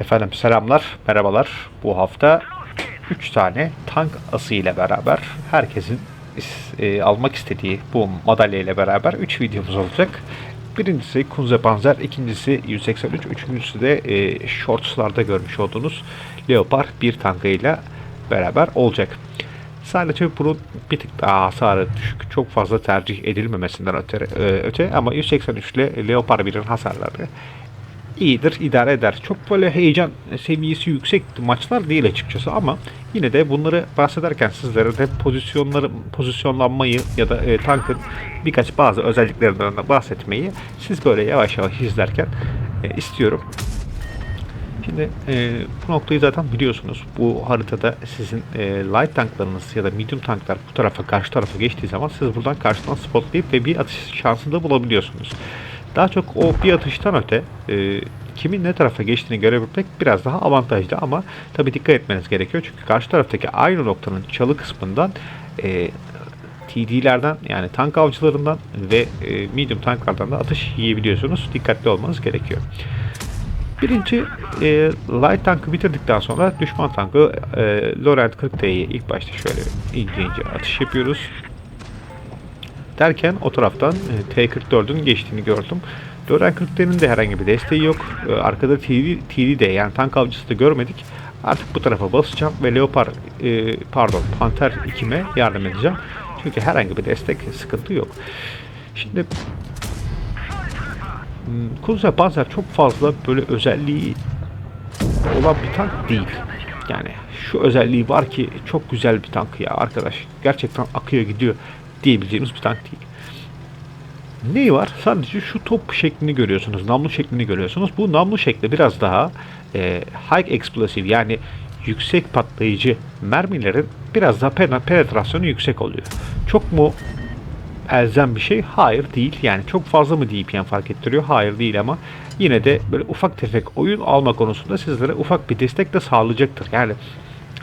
Efendim selamlar, merhabalar. Bu hafta 3 tane tank ası ile beraber herkesin e, almak istediği bu madalya ile beraber 3 videomuz olacak. Birincisi Kunze Panzer, ikincisi 183, üçüncüsü de e, shortslarda görmüş olduğunuz Leopard 1 tankıyla beraber olacak. Sadece bunun bir tık daha hasarı düşük, çok fazla tercih edilmemesinden öte, e, öte ama 183 ile Leopard 1'in hasarları iyidir, idare eder. Çok böyle heyecan seviyesi yüksek maçlar değil açıkçası ama yine de bunları bahsederken sizlere de pozisyonları, pozisyonlanmayı ya da e, tankın birkaç bazı özelliklerinden de bahsetmeyi siz böyle yavaş yavaş izlerken e, istiyorum. Şimdi e, bu noktayı zaten biliyorsunuz. Bu haritada sizin e, light tanklarınız ya da medium tanklar bu tarafa karşı tarafa geçtiği zaman siz buradan karşıdan spotlayıp ve bir atış şansı da bulabiliyorsunuz. Daha çok o bir atıştan öte e, kimin ne tarafa geçtiğini görebilmek biraz daha avantajlı ama tabii dikkat etmeniz gerekiyor. Çünkü karşı taraftaki aynı noktanın çalı kısmından e, TD'lerden yani tank avcılarından ve e, medium tanklardan da atış yiyebiliyorsunuz. Dikkatli olmanız gerekiyor. Birinci e, light tankı bitirdikten sonra düşman tankı e, Laurent 40T'yi ilk başta şöyle ince ince atış yapıyoruz. Derken o taraftan e, T44'ün geçtiğini gördüm. Laurent 40T'nin de herhangi bir desteği yok. E, arkada TD, de yani tank avcısı da görmedik. Artık bu tarafa basacağım ve Leopard e, pardon Panther 2'me yardım edeceğim. Çünkü herhangi bir destek sıkıntı yok. Şimdi Hmm, Kunze Panzer çok fazla böyle özelliği olan bir tank değil. Yani şu özelliği var ki çok güzel bir tank ya arkadaş. Gerçekten akıyor gidiyor diyebileceğimiz bir tank değil. Neyi var? Sadece şu top şeklini görüyorsunuz. Namlu şeklini görüyorsunuz. Bu namlu şekli biraz daha e, high explosive yani yüksek patlayıcı mermilerin biraz daha pen- penetrasyonu yüksek oluyor. Çok mu elzem bir şey? Hayır değil. Yani çok fazla mı DPM fark ettiriyor? Hayır değil ama yine de böyle ufak tefek oyun alma konusunda sizlere ufak bir destek de sağlayacaktır. Yani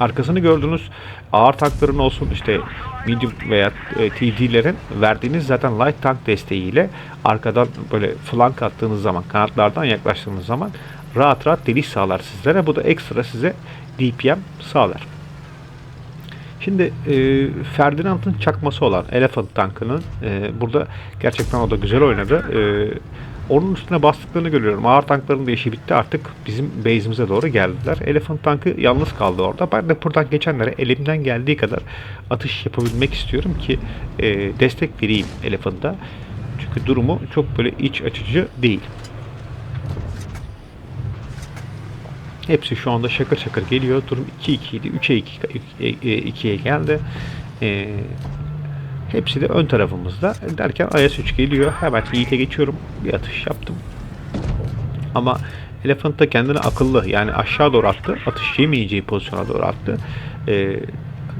arkasını gördüğünüz ağır tankların olsun işte medium veya e, TD'lerin verdiğiniz zaten light tank desteğiyle arkadan böyle flank attığınız zaman kanatlardan yaklaştığınız zaman rahat rahat deliş sağlar sizlere. Bu da ekstra size DPM sağlar. Şimdi e, Ferdinand'ın çakması olan Elephant tankının e, burada gerçekten o da güzel oynadı. E, onun üstüne bastıklarını görüyorum. Ağır tankların da işi bitti artık bizim base'imize doğru geldiler. Elephant tankı yalnız kaldı orada. Ben de buradan geçenlere elimden geldiği kadar atış yapabilmek istiyorum ki e, destek vereyim Elephant'a. Çünkü durumu çok böyle iç açıcı değil. Hepsi şu anda şakır şakır geliyor. Durum 2-2 idi. 3'e 2'ye geldi. Ee, hepsi de ön tarafımızda. Derken IS-3 geliyor. Hemen Yiğit'e geçiyorum. Bir atış yaptım. Ama Elephant da kendini akıllı. Yani aşağı doğru attı. Atış yemeyeceği pozisyona doğru attı. Ee,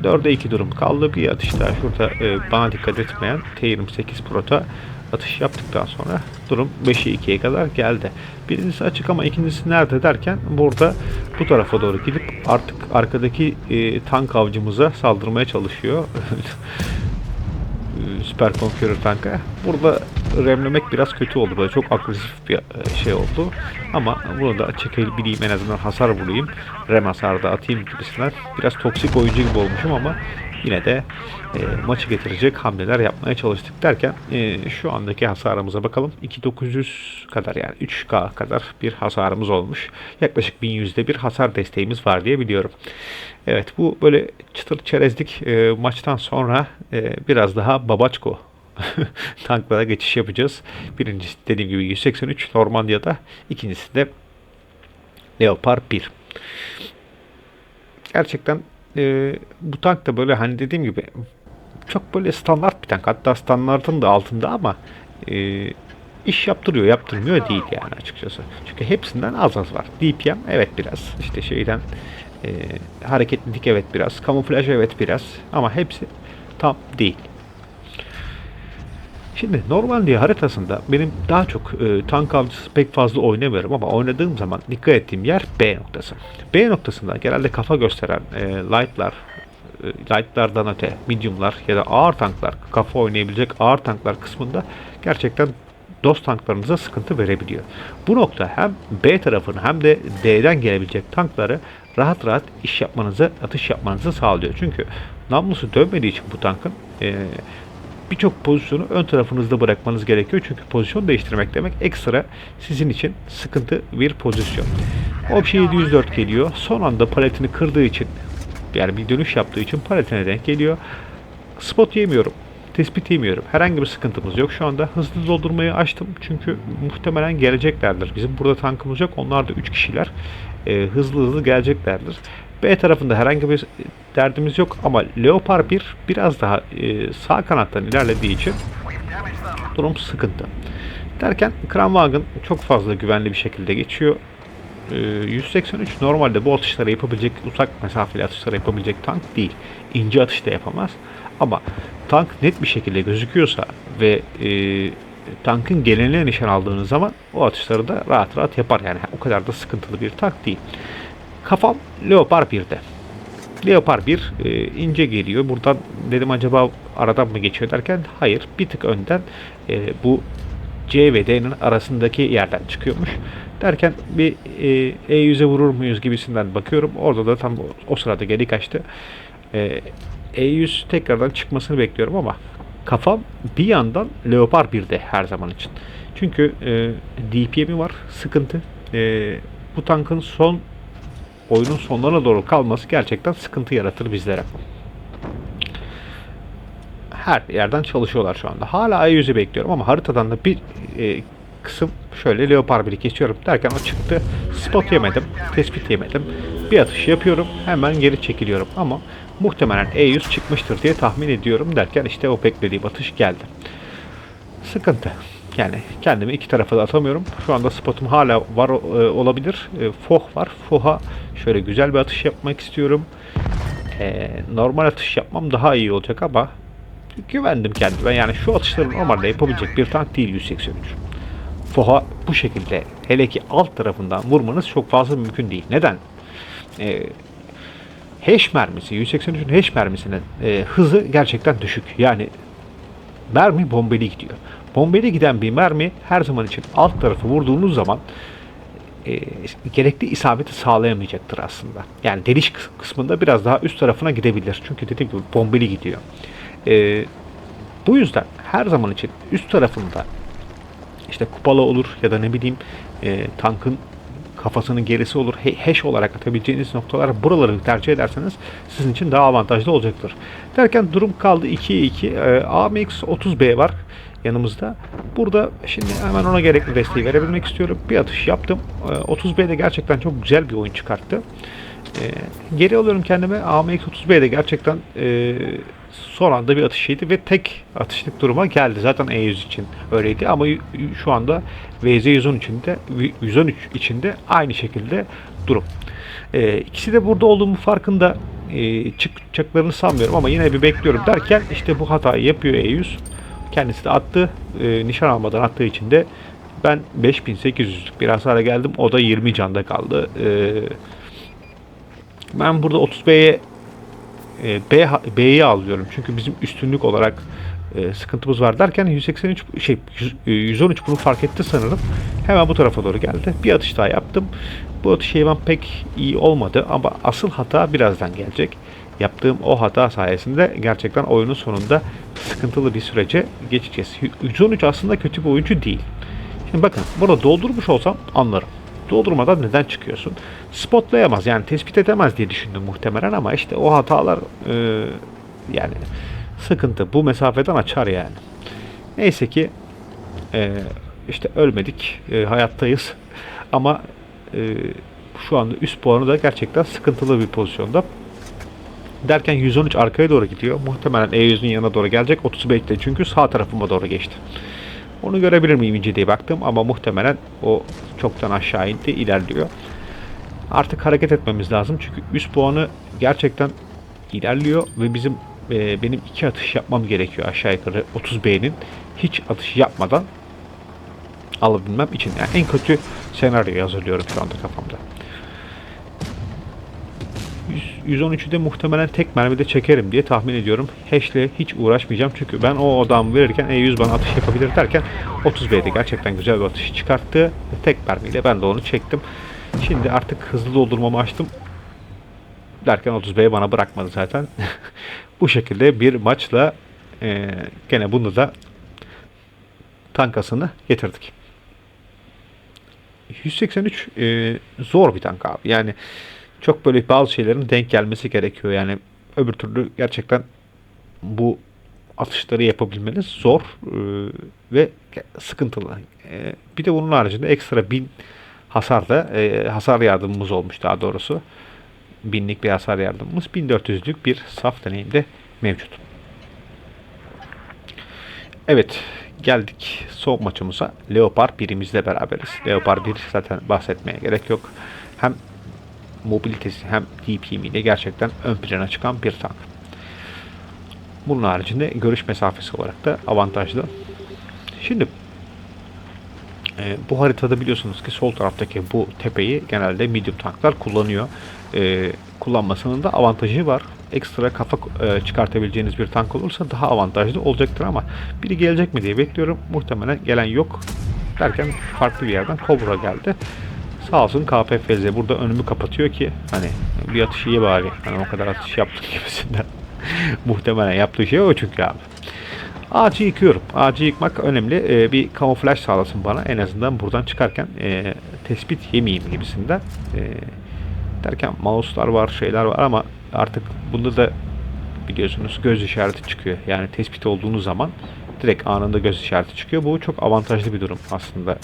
4'e 2 durum kaldı. Bir atış daha şurada e, bana dikkat etmeyen T28 Pro'ta atış yaptıktan sonra durum 5'e 2'ye kadar geldi. Birincisi açık ama ikincisi nerede derken burada bu tarafa doğru gidip artık arkadaki e, tank avcımıza saldırmaya çalışıyor. E, Süper Conqueror tanka. Burada remlemek biraz kötü oldu. Böyle çok agresif bir e, şey oldu. Ama bunu da çekebileyim en azından hasar bulayım. Rem hasarı da atayım gibisinden. Biraz toksik oyuncu gibi olmuşum ama yine de e, maçı getirecek hamleler yapmaya çalıştık derken e, şu andaki hasarımıza bakalım. 2900 kadar yani 3K kadar bir hasarımız olmuş. Yaklaşık 1100'de bir hasar desteğimiz var diye biliyorum. Evet bu böyle çıtır çerezlik e, maçtan sonra e, biraz daha babaçko tanklara geçiş yapacağız. Birincisi dediğim gibi 183 Normandiya'da. ikincisi de Leopard 1. Gerçekten e, bu tank da böyle hani dediğim gibi çok böyle standart bir tank. Hatta standartın da altında ama e, iş yaptırıyor, yaptırmıyor değil yani açıkçası. Çünkü hepsinden az az var. DPM evet biraz. işte şeyden e, hareketlilik evet biraz. Kamuflaj evet biraz. Ama hepsi tam değil. Şimdi normal diye haritasında benim daha çok e, tank avcısı pek fazla oynamıyorum ama oynadığım zaman dikkat ettiğim yer B noktası. B noktasında genelde kafa gösteren e, light'lar, e, light'lardan öte medium'lar ya da ağır tanklar, kafa oynayabilecek ağır tanklar kısmında gerçekten dost tanklarınıza sıkıntı verebiliyor. Bu nokta hem B tarafını hem de D'den gelebilecek tankları rahat rahat iş yapmanızı, atış yapmanızı sağlıyor. Çünkü namlusu dönmediği için bu tankın e, birçok pozisyonu ön tarafınızda bırakmanız gerekiyor. Çünkü pozisyon değiştirmek demek ekstra sizin için sıkıntı bir pozisyon. Option 704 geliyor. Son anda paletini kırdığı için yani bir dönüş yaptığı için paletine denk geliyor. Spot yemiyorum. Tespit yemiyorum. Herhangi bir sıkıntımız yok şu anda. Hızlı doldurmayı açtım. Çünkü muhtemelen geleceklerdir. Bizim burada tankımız yok. Onlar da 3 kişiler. Ee, hızlı hızlı geleceklerdir. B tarafında herhangi bir derdimiz yok ama Leopard 1 biraz daha e, sağ kanattan ilerlediği için durum sıkıntı. Derken Kranwagen çok fazla güvenli bir şekilde geçiyor. Ee, 183 normalde bu atışları yapabilecek, uzak mesafeli atışları yapabilecek tank değil. İnce atış da yapamaz. Ama tank net bir şekilde gözüküyorsa ve e, tankın geneline nişan aldığınız zaman o atışları da rahat rahat yapar. Yani o kadar da sıkıntılı bir tank değil. Kafam Leopard 1'de. Leopard 1 e, ince geliyor. Buradan dedim acaba aradan mı geçiyor derken hayır bir tık önden e, bu C ve D'nin arasındaki yerden çıkıyormuş. Derken bir e, E100'e vurur muyuz gibisinden bakıyorum. Orada da tam o, sırada geri kaçtı. E, E100 tekrardan çıkmasını bekliyorum ama kafam bir yandan Leopard 1'de her zaman için. Çünkü e, DPM'i var sıkıntı. E, bu tankın son oyunun sonlarına doğru kalması gerçekten sıkıntı yaratır bizlere. Her yerden çalışıyorlar şu anda. Hala E100'ü bekliyorum ama haritadan da bir e, kısım şöyle Leopard 1'i geçiyorum derken o çıktı. Spot yemedim, tespit yemedim. Bir atış yapıyorum, hemen geri çekiliyorum ama muhtemelen E100 çıkmıştır diye tahmin ediyorum derken işte o beklediğim atış geldi. Sıkıntı. Yani kendimi iki tarafa da atamıyorum. Şu anda spotum hala var e, olabilir. E, Foh var. Foh'a şöyle güzel bir atış yapmak istiyorum. E, normal atış yapmam daha iyi olacak ama güvendim kendime. Yani şu atışları normalde yapabilecek bir tank değil 183. Foh'a bu şekilde hele ki alt tarafından vurmanız çok fazla mümkün değil. Neden? E, Heş mermisi, 183'ün heş mermisinin e, hızı gerçekten düşük. Yani mermi bombeli gidiyor. Bombeli giden bir mermi her zaman için alt tarafı vurduğunuz zaman e, gerekli isabeti sağlayamayacaktır aslında. Yani deliş kıs- kısmında biraz daha üst tarafına gidebilir. Çünkü dediğim gibi bombeli gidiyor. E, bu yüzden her zaman için üst tarafında işte kupalı olur ya da ne bileyim e, tankın kafasının gerisi olur. Hash olarak atabileceğiniz noktalar buraları tercih ederseniz sizin için daha avantajlı olacaktır. Derken durum kaldı 2'ye 2. E, AMX 30B var yanımızda. Burada şimdi hemen ona gerekli desteği verebilmek istiyorum. Bir atış yaptım. E, 30B de gerçekten çok güzel bir oyun çıkarttı. E, geri alıyorum kendime. AMX 30B de gerçekten e, son anda bir atışıydı ve tek atışlık duruma geldi. Zaten E100 için öyleydi ama şu anda VZ110 içinde 113 içinde aynı şekilde durum. E, ikisi de burada olduğumu farkında e, çıkacaklarını sanmıyorum ama yine bir bekliyorum derken işte bu hatayı yapıyor E100. Kendisi de attı. E, nişan almadan attığı için de ben 5800'lük bir hasara geldim. O da 20 canda kaldı. E, ben burada 30B'ye e, B, B'yi alıyorum. Çünkü bizim üstünlük olarak e, sıkıntımız var derken 183 şey 100, e, 113 bunu fark etti sanırım. Hemen bu tarafa doğru geldi. Bir atış daha yaptım. Bu atış hemen pek iyi olmadı ama asıl hata birazdan gelecek. Yaptığım o hata sayesinde gerçekten oyunun sonunda sıkıntılı bir sürece geçeceğiz. 113 aslında kötü bir oyuncu değil. Şimdi bakın burada doldurmuş olsam anlarım. Doldurmadan neden çıkıyorsun? Spotlayamaz yani tespit edemez diye düşündüm muhtemelen ama işte o hatalar e, yani sıkıntı. Bu mesafeden açar yani. Neyse ki e, işte ölmedik. E, hayattayız. Ama e, şu anda üst puanı da gerçekten sıkıntılı bir pozisyonda. Derken 113 arkaya doğru gidiyor. Muhtemelen E100'ün yanına doğru gelecek. 35'te çünkü sağ tarafıma doğru geçti. Onu görebilir miyim ince diye baktım ama muhtemelen o çoktan aşağı indi ilerliyor. Artık hareket etmemiz lazım çünkü üst puanı gerçekten ilerliyor ve bizim e, benim iki atış yapmam gerekiyor aşağı yukarı 30 B'nin hiç atış yapmadan alabilmem için. Yani en kötü senaryoyu hazırlıyorum şu anda kafamda. 100 113'ü de muhtemelen tek mermide çekerim diye tahmin ediyorum. Hash'le hiç uğraşmayacağım çünkü ben o odamı verirken E100 bana atış yapabilir derken 30B'de gerçekten güzel bir atış çıkarttı. Tek mermiyle ben de onu çektim. Şimdi artık hızlı doldurmamı açtım. Derken 30B'ye bana bırakmadı zaten. Bu şekilde bir maçla e, gene bunu da tankasını getirdik. 183 e, zor bir tank abi. Yani çok böyle bazı şeylerin denk gelmesi gerekiyor. Yani öbür türlü gerçekten bu atışları yapabilmeniz zor e, ve sıkıntılı. E, bir de bunun haricinde ekstra bin hasar da e, hasar yardımımız olmuş daha doğrusu. Binlik bir hasar yardımımız 1400'lük bir saf deneyim de mevcut. Evet geldik son maçımıza. Leopard birimizle beraberiz. Leopard 1 zaten bahsetmeye gerek yok. Hem mobilitesi hem DPM ile gerçekten ön plana çıkan bir tank. Bunun haricinde görüş mesafesi olarak da avantajlı. Şimdi e, bu haritada biliyorsunuz ki sol taraftaki bu tepeyi genelde medium tanklar kullanıyor. E, kullanmasının da avantajı var. Ekstra kafa e, çıkartabileceğiniz bir tank olursa daha avantajlı olacaktır ama biri gelecek mi diye bekliyorum. Muhtemelen gelen yok. Derken farklı bir yerden Cobra geldi. Sağ olsun KPFZ burada önümü kapatıyor ki hani bir atış iyi bari. Hani o kadar atış yaptık gibisinden. Muhtemelen yaptığı şey o çünkü abi. Ağacı yıkıyorum. Ağacı yıkmak önemli. Ee, bir kamuflaj sağlasın bana. En azından buradan çıkarken e, tespit yemeyeyim gibisinden. E, derken mouse'lar var, şeyler var ama artık bunda da biliyorsunuz göz işareti çıkıyor. Yani tespit olduğunuz zaman direkt anında göz işareti çıkıyor. Bu çok avantajlı bir durum aslında.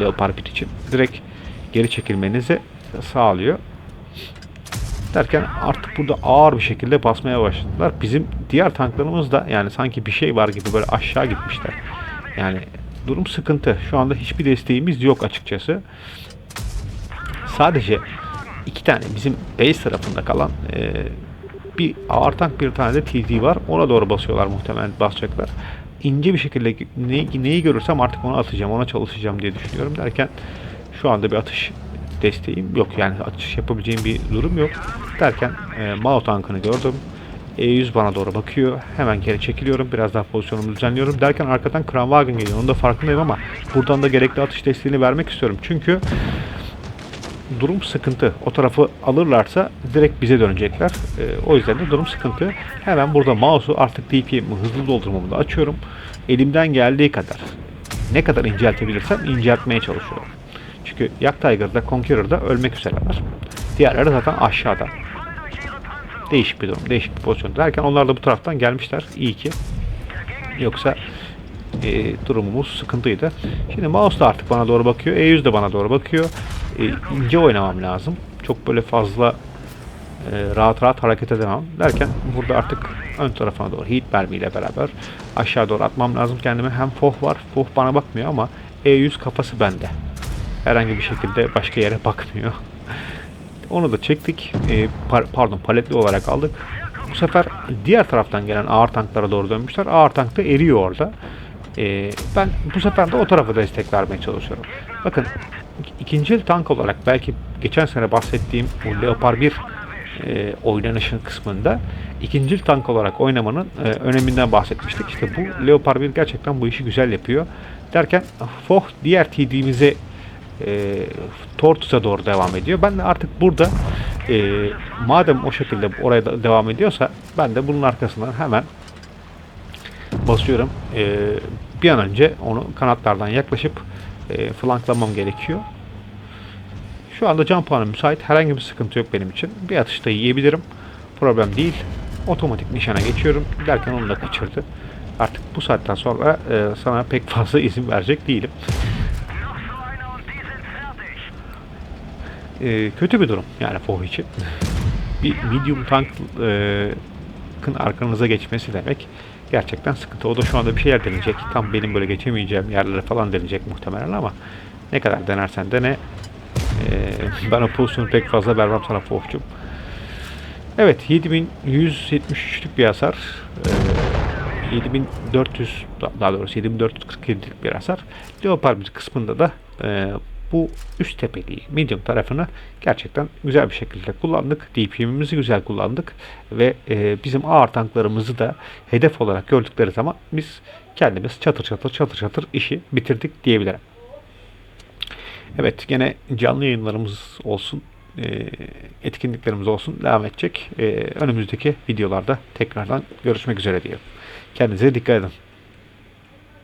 Leopard 1 için. Direkt geri çekilmenizi sağlıyor. Derken artık burada ağır bir şekilde basmaya başladılar. Bizim diğer tanklarımız da yani sanki bir şey var gibi böyle aşağı gitmişler. Yani durum sıkıntı. Şu anda hiçbir desteğimiz yok açıkçası. Sadece iki tane bizim base tarafında kalan e, bir ağır tank bir tane de TD var. Ona doğru basıyorlar muhtemelen basacaklar. İnce bir şekilde neyi, neyi görürsem artık onu atacağım, ona çalışacağım diye düşünüyorum derken şu anda bir atış desteğim yok. Yani atış yapabileceğim bir durum yok. Derken e, Mao tankını gördüm. E100 bana doğru bakıyor. Hemen geri çekiliyorum. Biraz daha pozisyonumu düzenliyorum. Derken arkadan Kranwagen geliyor. Onun da farkındayım ama buradan da gerekli atış desteğini vermek istiyorum. Çünkü durum sıkıntı. O tarafı alırlarsa direkt bize dönecekler. E, o yüzden de durum sıkıntı. Hemen burada mouse'u artık DPM'i hızlı doldurmamı da açıyorum. Elimden geldiği kadar ne kadar inceltebilirsem inceltmeye çalışıyorum. Çünkü Yak Tiger'da, Conqueror'da ölmek üzereler. Diğerleri zaten aşağıda. Değişik bir durum, değişik bir pozisyon. Derken onlar da bu taraftan gelmişler. İyi ki. Yoksa e, durumumuz sıkıntıydı. Şimdi mouse da artık bana doğru bakıyor. E100 de bana doğru bakıyor. E, ince oynamam lazım. Çok böyle fazla e, rahat rahat hareket edemem. Derken burada artık ön tarafına doğru heat mermiyle beraber aşağı doğru atmam lazım kendime. Hem foh var. Foh bana bakmıyor ama E100 kafası bende. Herhangi bir şekilde başka yere bakmıyor. Onu da çektik. E, par pardon paletli olarak aldık. Bu sefer diğer taraftan gelen ağır tanklara doğru dönmüşler. Ağır tank da eriyor orada. E, ben bu sefer de o tarafa destek vermeye çalışıyorum. Bakın ikinci tank olarak belki geçen sene bahsettiğim bu Leopard 1 e, oynanışın kısmında ikinci tank olarak oynamanın e, öneminden bahsetmiştik. İşte bu Leopard 1 gerçekten bu işi güzel yapıyor. Derken Foh diğer TD'mize e, Tortus'a doğru devam ediyor. Ben de artık burada e, madem o şekilde oraya da devam ediyorsa ben de bunun arkasından hemen basıyorum. E, bir an önce onu kanatlardan yaklaşıp e, flanklamam gerekiyor. Şu anda can puanı müsait. Herhangi bir sıkıntı yok benim için. Bir atışta yiyebilirim. Problem değil. Otomatik nişana geçiyorum. Derken onu da kaçırdı. Artık bu saatten sonra e, sana pek fazla izin verecek değilim. E, kötü bir durum yani Foh için. bir medium tankın arkanıza geçmesi demek gerçekten sıkıntı. O da şu anda bir şeyler deneyecek. Tam benim böyle geçemeyeceğim yerlere falan deneyecek muhtemelen ama ne kadar denersen de ne ee, ben o pozisyonu pek fazla vermem sana Foh'cum. Evet 7173'lük bir hasar. Ee, 7400 daha doğrusu 7447'lik bir hasar. Leopard kısmında da e, bu üst tepeliği, medium tarafını gerçekten güzel bir şekilde kullandık. DPM'imizi güzel kullandık ve e, bizim ağır tanklarımızı da hedef olarak gördükleri zaman biz kendimiz çatır çatır çatır çatır işi bitirdik diyebilirim. Evet gene canlı yayınlarımız olsun, e, etkinliklerimiz olsun devam edecek. E, önümüzdeki videolarda tekrardan görüşmek üzere diyelim. Kendinize dikkat edin.